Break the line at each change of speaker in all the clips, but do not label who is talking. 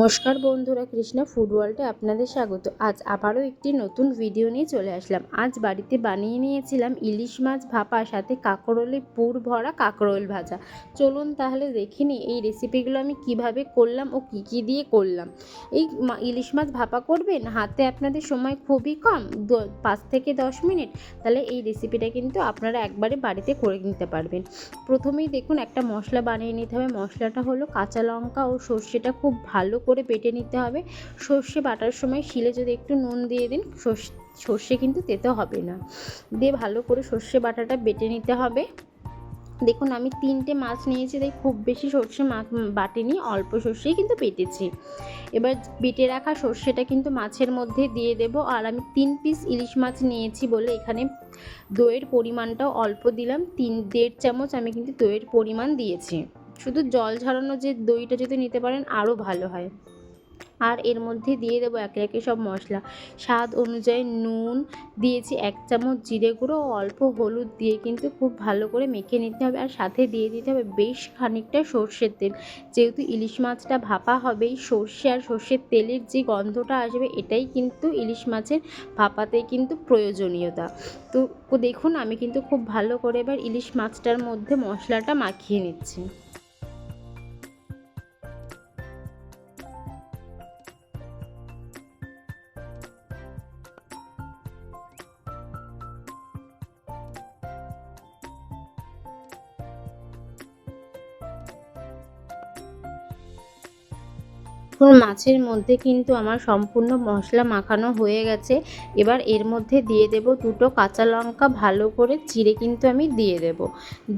নমস্কার বন্ধুরা, কৃষ্ণা ফুড ওয়ার্ল্ডে আপনাদের স্বাগত। আজ আবারও একটি নতুন ভিডিও নিয়ে চলে আসলাম। আজ বাড়িতে বানিয়ে নিয়েছিলাম ইলিশ মাছ ভাপা, সাথে কাঁকরোলে পুর ভরা কাঁকরোল ভাজা। চলুন তাহলে দেখে নিই এই রেসিপিগুলো আমি কীভাবে করলাম ও কী কী দিয়ে করলাম। এই ইলিশ মাছ ভাপা করবেন? হাতে আপনাদের সময় খুবই কম পাঁচ থেকে দশ মিনিট। তাহলে এই রেসিপিটা কিন্তু আপনারা একবারে বাড়িতে করে নিতে পারবেন। প্রথমেই দেখুন একটা মশলা বানিয়ে নিতে হবে। মশলাটা হলো কাঁচা লঙ্কা ও সর্ষেটা খুব ভালো করে বেটে নিতে হবে। সর্ষে বাটার সময় শিলে যদি একটু নুন দিয়ে দিন, সর্ষে সর্ষে কিন্তু তেতে হবে না। দিয়ে ভালো করে সর্ষে বাটাটা বেটে নিতে হবে। দেখুন আমি তিনটে মাছ নিয়েছি, তাই খুব বেশি সর্ষে মাছ বাটিনি, অল্প সর্ষেই কিন্তু বেটেছি। এবার বেটে রাখা সর্ষেটা কিন্তু মাছের মধ্যে দিয়ে দেব। আর আমি তিন পিস ইলিশ মাছ নিয়েছি বলে এখানে দইয়ের পরিমাণটাও অল্প দিলাম। তিন, দেড় চামচ আমি কিন্তু দইয়ের পরিমাণ দিয়েছি। শুধু জল ঝরানো যে দইটা যদি নিতে পারেন, আরও ভালো হয়। আর এর মধ্যে দিয়ে দেবো একে একে সব মশলা। স্বাদ অনুযায়ী নুন দিয়েছি এক চামচ জিরে গুঁড়ো, অল্প হলুদ দিয়ে কিন্তু খুব ভালো করে মেখে নিতে হবে। আর সাথে দিয়ে দিতে হবে বেশ খানিকটা সর্ষের তেল। যেহেতু ইলিশ মাছটা ভাপা হবে এই সর্ষে আর সর্ষের তেলের যে গন্ধটা আসবে, এটাই কিন্তু ইলিশ মাছের ভাপাতে কিন্তু প্রয়োজনীয়তা। তো দেখুন, আমি কিন্তু খুব ভালো করে এবার ইলিশ মাছটার মধ্যে মশলাটা মাখিয়ে নিচ্ছি। দেখুন মাছের মধ্যে কিন্তু আমার সম্পূর্ণ মশলা মাখানো হয়ে গেছে। এবার এর মধ্যে দিয়ে দেব দুটো কাঁচা লঙ্কা, ভালো করে চিড়ে কিন্তু আমি দিয়ে দেব।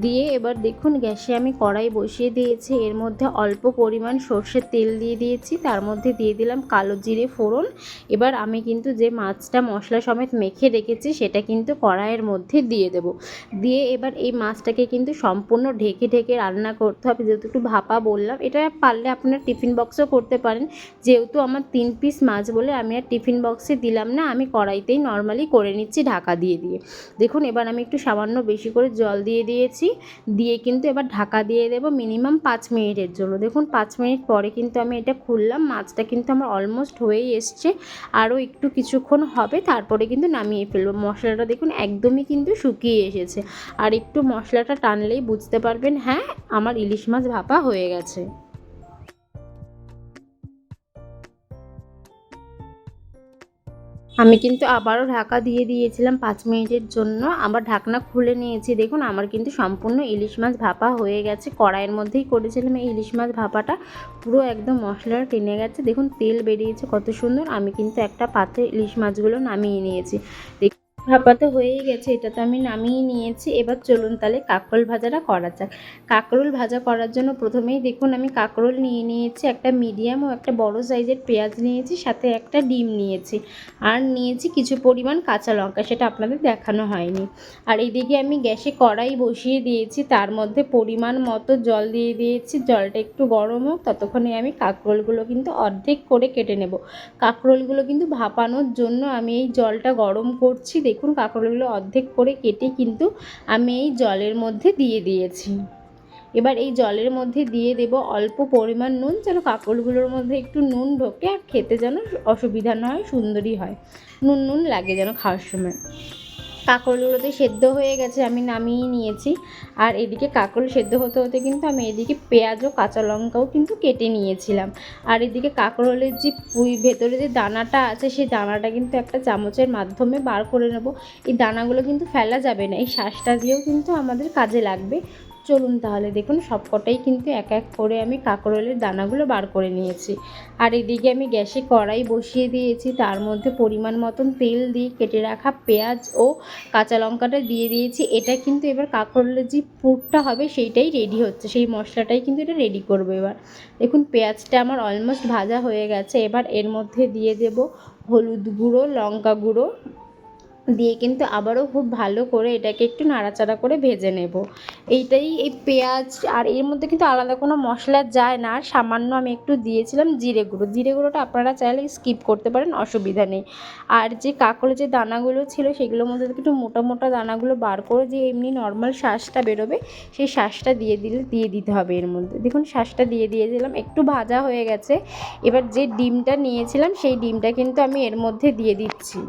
দিয়ে এবার দেখুন গ্যাসে আমি কড়াই বসিয়ে দিয়েছি। এর মধ্যে অল্প পরিমাণ সর্ষের তেল দিয়ে দিয়েছি। তার মধ্যে দিয়ে দিলাম কালো জিরে ফোড়ন। এবার আমি কিন্তু যে মাছটা মশলা সমেত মেখে রেখেছি, সেটা কিন্তু কড়াইয়ের মধ্যে দিয়ে দেব। দিয়ে এবার এই মাছটাকে কিন্তু সম্পূর্ণ ঢেকে ঢেকে রান্না করতে হবে। যেহেতু একটু ভাপা বললাম, এটা পারলে আপনার টিফিন বক্সও করতে পারেন। যেহেতু আমার তিন পিস মাছ বলে আমি আর টিফিন বক্সে দিলাম না, আমি কড়াইতেই নর্মালি করে নিচ্ছি ঢাকা দিয়ে দিয়ে। দেখুন, এবার আমি একটু সামান্য বেশি করে জল দিয়ে দিয়েছি। দিয়ে কিন্তু এবার ঢাকা দিয়ে দেবো মিনিমাম পাঁচ মিনিটের জন্য। দেখুন, পাঁচ মিনিট পরে কিন্তু আমি এটা খুললাম, মাছটা কিন্তু আমার অলমোস্ট হয়েই এসছে। আরও একটু কিছুক্ষণ হবে, তারপরে কিন্তু নামিয়ে ফেলব। মশলাটা দেখুন, একদমই কিন্তু শুকিয়ে এসেছে। আর একটু মশলাটা টানলেই বুঝতে পারবেন হ্যাঁ আমার ইলিশ মাছ ভাপা হয়ে গেছে। আমি কিন্তু আবারও ঢাকা দিয়ে দিয়েছিলাম পাঁচ মিনিটের জন্য। আবার ঢাকনা খুলে নিয়েছি। দেখুন, আমার কিন্তু সম্পূর্ণ ইলিশ মাছ ভাপা হয়ে গেছে। কড়াইয়ের মধ্যেই করেছিলাম এই ইলিশ মাছ ভাপাটা। পুরো একদম মশলাটা টেনে গেছে। দেখুন, তেল বেরিয়েছে কত সুন্দর। আমি কিন্তু একটা পাত্রে ইলিশ মাছগুলো নামিয়ে নিয়েছি। ভাপা তো হয়েই গেছে, এটা তো আমি নামিয়ে নিয়েছি। এবার চলুন তাহলে কাঁকরোল ভাজাটা করা যাক। কাঁকরোল ভাজা করার জন্য প্রথমেই দেখুন, আমি কাঁকরোল নিয়ে নিয়েছি, একটা মিডিয়াম ও একটা বড় সাইজের পেঁয়াজ নিয়েছি, সাথে একটা ডিম নিয়েছি। আর নিয়েছি কিছু পরিমাণ কাঁচা লঙ্কা, সেটা আপনাদের দেখানো হয়নি। আর এদিকে আমি গ্যাসে কড়াই বসিয়ে দিয়েছি, তার মধ্যে পরিমাণ মতো জল দিয়ে দিয়েছি, জলটা একটু গরম হোক, ততক্ষণে আমি কাঁকরোলগুলো কিন্তু অর্ধেক করে কেটে নেব। কাঁকরোলগুলো কিন্তু ভাপানোর জন্য আমি এই জলটা গরম করছি দেখুন কাঁকরোলগুলো অর্ধেক করে কেটে কিন্তু আমি এই জলের মধ্যে দিয়ে দিয়েছি। এবার এই জলের মধ্যে দিয়ে দেব অল্প পরিমাণ নুন যেন কাঁকড়গুলোর মধ্যে একটু নুন ঢোকে আর খেতে যেন অসুবিধা না হয়, সুন্দরই হয়। নুন নুন লাগে যেন খাওয়ার সময়। কাঁকরোলগুলোতে সেদ্ধ হয়ে গেছে, আমি নামিয়ে নিয়েছি। আর এদিকে কাঁকরোল সেদ্ধ হতে হতে কিন্তু আমি এদিকে পেঁয়াজ ও কাঁচা লঙ্কাও কিন্তু কেটে নিয়েছিলাম। আর এদিকে কাঁকরোলের যে ভেতরে যে দানাটা আছে, সেই দানাটা কিন্তু একটা চামচের মাধ্যমে বার করে নেব। এই দানাগুলো কিন্তু ফেলা যাবে না, এই শ্বাসটা দিয়েও কিন্তু আমাদের কাজে লাগবে। চলুন তাহলে দেখুন, সবকটাই কিন্তু এক এক করে আমি কাঁকরোলের দানাগুলো বার করে নিয়েছি। আর এদিকে আমি গ্যাসে কড়াই বসিয়ে দিয়েছি, তার মধ্যে পরিমাণ মতন তেল দিয়ে কেটে রাখা পেঁয়াজ ও কাঁচা লঙ্কাটা দিয়ে দিয়েছি। এটা কিন্তু এবার কাঁকরোলের যে পুরটা হবে সেইটাই রেডি হচ্ছে, সেই মশলাটাই কিন্তু এটা রেডি করব এবার। দেখুন, পেঁয়াজটা আমার অলমোস্ট ভাজা হয়ে গেছে, এবার এর মধ্যে দিয়ে দেব হলুদ গুঁড়ো, লঙ্কা গুঁড়ো দিয়ে কিন্তু আবারও খুব ভালো করে এটাকে একটু নাড়াচাড়া করে ভেজে নেব। এইটাই এই পেঁয়াজ আর এর মধ্যে কিন্তু আলাদা কোনো মশলা যায় না। আর সামান্য আমি একটু দিয়েছিলাম জিরে গুঁড়ো। জিরে গুঁড়োটা আপনারা চাইলে স্কিপ করতে পারেন, অসুবিধা নেই। আর যে কাঁকড়ের যে দানাগুলো ছিল সেগুলোর মধ্যে একটু মোটা মোটা দানাগুলো বার করে যে এমনি নর্মাল শ্বাসটা বেরোবে, সেই শ্বাসটা দিয়ে দিলে, দিয়ে দিতে হবে এর মধ্যে। দেখুন শ্বাসটা দিয়ে দিয়েছিলাম, একটু ভাজা হয়ে গেছে। এবার যে ডিমটা নিয়েছিলাম, সেই ডিমটা কিন্তু আমি এর মধ্যে দিয়ে দিচ্ছি।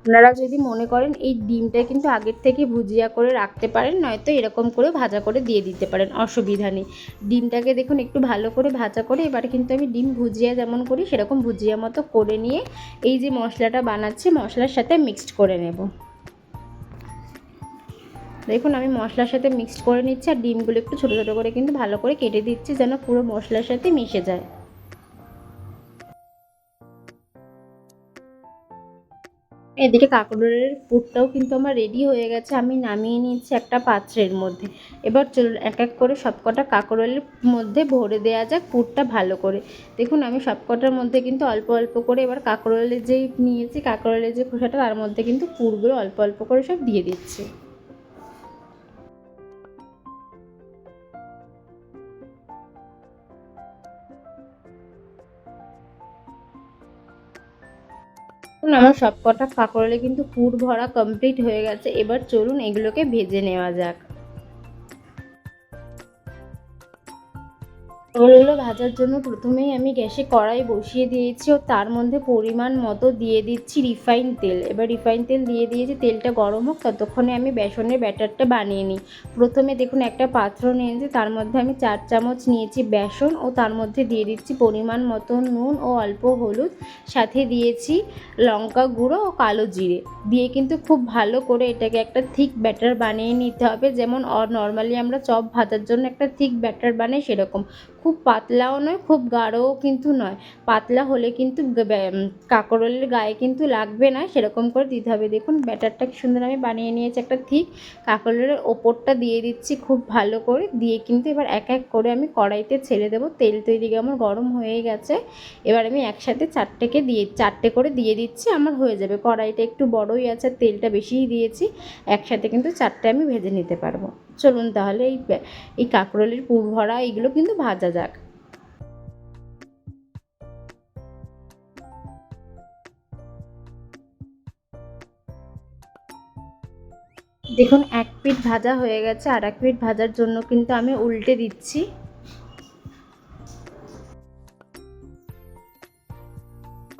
আপনারা যদি মনে করেন এই ডিমটা কিন্তু আগের থেকে ভুজিয়া করে রাখতে পারেন, নয়তো এরকম করে ভাজা করে দিয়ে দিতে পারেন, অসুবিধা নেই। ডিমটাকে দেখুন একটু ভালো করে ভাজা করে এবার কিন্তু আমি ডিম ভুজিয়া যেমন করি সেরকম ভুজিয়া মতো করে নিয়ে এই যে মশলাটা বানাচ্ছি, মশলার সাথে মিক্সড করে নেব। দেখুন আমি মশলার সাথে মিক্সড করে নিচ্ছি আর ডিমগুলো একটু ছোটো ছোটো করে কিন্তু ভালো করে কেটে দিচ্ছি যেন পুরো মশলার সাথে মিশে যায়। এদিকে কাঁকরোলের পুরটাও কিন্তু আমার রেডি হয়ে গেছে। আমি নামিয়ে নিচ্ছি একটা পাত্রের মধ্যে। এবার চলুন এক এক করে সবকটা কাঁকরোলের মধ্যে ভরে দেওয়া যাক পুরটা ভালো করে। দেখুন, আমি সবকটার মধ্যে কিন্তু অল্প অল্প করে এবার কাকড়ের যেই নিয়েছি কাকড়ের যে খোসাটা, তার মধ্যে কিন্তু পুরগুলো অল্প অল্প করে সব দিয়ে দিচ্ছি। দেখুন আমার সব কটা কাঁকরোলে কিন্তু পুর ভরা কমপ্লিট হয়ে গেছে। এবার চলুন এগুলোকে ভেজে নেওয়া যাক। কাঁকরোলগুলো ভাজার জন্য প্রথমেই আমি গ্যাসে কড়াই বসিয়ে দিয়েছি ও তার মধ্যে পরিমাণ মতো দিয়ে দিচ্ছি রিফাইন তেল। এবার রিফাইন তেল দিয়ে দিয়েছি, তেলটা গরম হোক, ততক্ষণে আমি বেসনের ব্যাটারটা বানিয়ে নিই। প্রথমে দেখুন একটা পাত্র নিয়েছি, তার মধ্যে আমি চার চামচ নিয়েছি বেসন ও তার মধ্যে দিয়ে দিচ্ছি পরিমাণ মতো নুন ও অল্প হলুদ। সাথে দিয়েছি লঙ্কা গুঁড়ো ও কালো জিরে। দিয়ে কিন্তু খুব ভালো করে এটাকে একটা থিক ব্যাটার বানিয়ে নিতে হবে। যেমন নর্মালি আমরা চপ ভাজার জন্য একটা থিক ব্যাটার বানাই সেরকম। খুব পাতলাও নয়, খুব গাঢ়ও কিন্তু নয়। পাতলা হলে কিন্তু কাঁকরোলের গায়ে কিন্তু লাগবে না, সেরকম করে দিতে হবে। দেখুন, ব্যাটারটা কি সুন্দর আমি বানিয়ে নিয়েছি একটা ঠিক। কাঁকরোলের ওপরটা দিয়ে দিচ্ছি খুব ভালো করে। দিয়ে কিন্তু এবার এক এক করে আমি কড়াইতে ছেড়ে দেবো। তেল তো এদিকে আমার গরম হয়ে গেছে। এবার আমি একসাথে চারটেকে দিয়ে, চারটে করে দিয়ে দিচ্ছি, আমার হয়ে যাবে। কড়াইটা একটু বড়ই আছে, তেলটা বেশিই দিয়েছি। একসাথে কিন্তু চারটে আমি ভেজে নিতে পারব। চলুন তাহলে এই এই কাঁকরোলের পুর ভরা এগুলো কিন্তু ভাজা যাক। দেখুন, এক পিঠ ভাজা হয়ে গেছে, আর এক পিঠ ভাজার জন্য কিন্তু আমি উল্টে দিচ্ছি।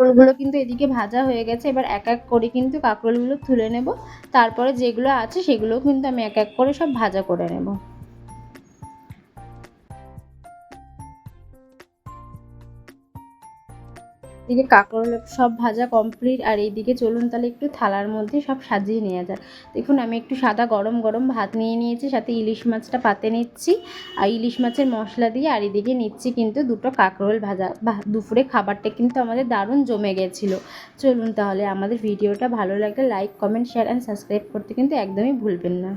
কাঁকরোলগুলো কিন্তু এদিকে ভাজা হয়ে গেছে। এবার এক এক করে কিন্তু কাঁকরোলগুলো তুলে নেব। তারপরে যেগুলো আছে সেগুলোও কিন্তু আমি এক এক করে সব ভাজা করে নেব। এদিকে কাঁকরোল সব ভাজা কমপ্লিট আর এইদিকে চলুন তাহলে একটু থালার মধ্যে সব সাজিয়ে নেওয়া যাক। দেখুন, আমি একটু সাদা গরম গরম ভাত নিয়ে নিয়েছি, সাথে ইলিশ মাছটা পাতে নিচ্ছি, আর ইলিশ মাছের মশলা দিয়ে, আর এদিকে নিচ্ছি কিন্তু দুটো কাঁকরোল ভাজা। দুপুরে খাবারটা কিন্তু আমাদের দারুণ জমে গেছিল। চলুন তাহলে আমাদের ভিডিওটা ভালো লাগলে like comment share and subscribe করতে কিন্তু একদমই ভুলবেন না।